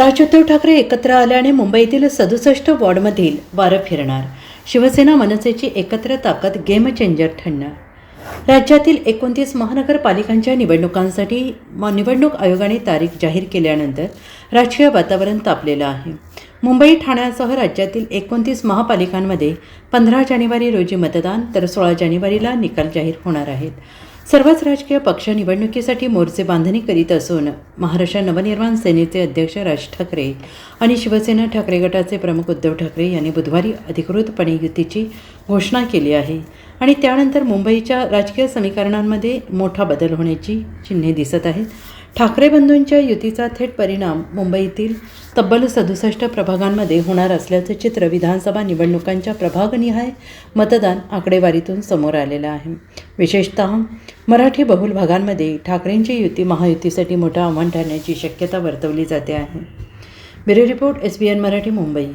राज उद्धव ठाकरे एकत्र आल्याने मुंबईतील सदुसष्ट वॉर्डमधील वारं फिरणार. शिवसेना मनसेची एकत्र ताकद गेम चेंजर ठरणार राज्यातील एकोणतीस महानगरपालिकांच्या निवडणुकांसाठी म- निवडणूक आयोगाने तारीख जाहीर केल्यानंतर राजकीय वातावरण तापलेलं आहे. मुंबई ठाण्यासह राज्यातील एकोणतीस महापालिकांमध्ये पंधरा जानेवारी रोजी मतदान तर सोळा जानेवारीला निकाल जाहीर होणार आहेत. सर्वच राजकीय पक्ष निवडणुकीसाठी मोर्चे बांधणी करीत असून महाराष्ट्र नवनिर्माण सेनेचे अध्यक्ष राज ठाकरे आणि शिवसेना ठाकरे गटाचे प्रमुख उद्धव ठाकरे यांनी बुधवारी अधिकृतपणे युतीची घोषणा केली आहे आणि त्यानंतर मुंबईच्या राजकीय समीकरणांमध्ये मोठा बदल होण्याची चिन्हे दिसत आहेत. ठाकरे बंधूंच्या युतीचा थेट परिणाम मुंबईतील तब्बल सदुसष्ट प्रभागांमध्ये होणार असल्याचं चित्र विधानसभा निवडणुकांच्या प्रभागनिहाय मतदान आकडेवारीतून समोर आलेलं आहे. विशेषतः मराठी बहुल भागांमध्ये ठाकरेंची युती महायुतीसाठी मोठं आव्हान ठरण्याची शक्यता वर्तवली जाते आहे. Bureau report S B N Marathi Mumbai.